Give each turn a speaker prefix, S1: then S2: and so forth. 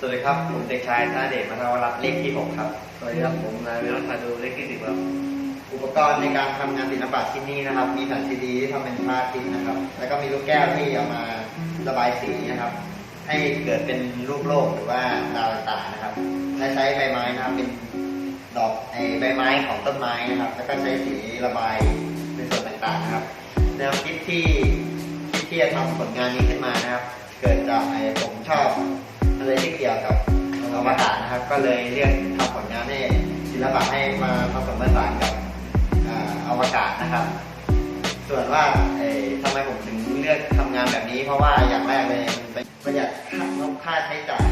S1: สวัสดีครับ ผมเด็กชายธนเดชมัทวรัตน์เลขที่ 6 ครับ
S2: สวัสดีครับ ผมนายวิรัตพาดูเลขที่สิบครับ
S1: อุปกรณ์ในการทำงานศิลปะชิ้นนี้นะครับ มีแผ่นซีดีที่ทำเป็นพลาสติกนะครับ แล้วก็มีลูกแก้วที่เอามาระบายสีนะครับ ให้เกิดเป็นรูปโลกหรือว่าดาวต่างๆนะครับใช้ใบไม้นะครับ เป็นดอกไอ้ใบไม้ของต้นไม้นะครับ แล้วก็ใช้สีระบายในส่วนต่างๆนะครับ แนวคิดที่ที่จะทำผลงานนี้ขึ้นมานะครับ เกิดจากไอผมชอบ เลยที่เกี่ยวกับอวกาศนะครับ ก็เลยเรียกทำผลงานให้ศิลปะให้มาผสมผสานกับอ่าอวกาศนะครับ ส่วนว่าทำไมผมถึงเลือกทำงานแบบนี้ เพราะว่าอย่างแรกเลยประหยัดค่างบค่าใช้จ่าย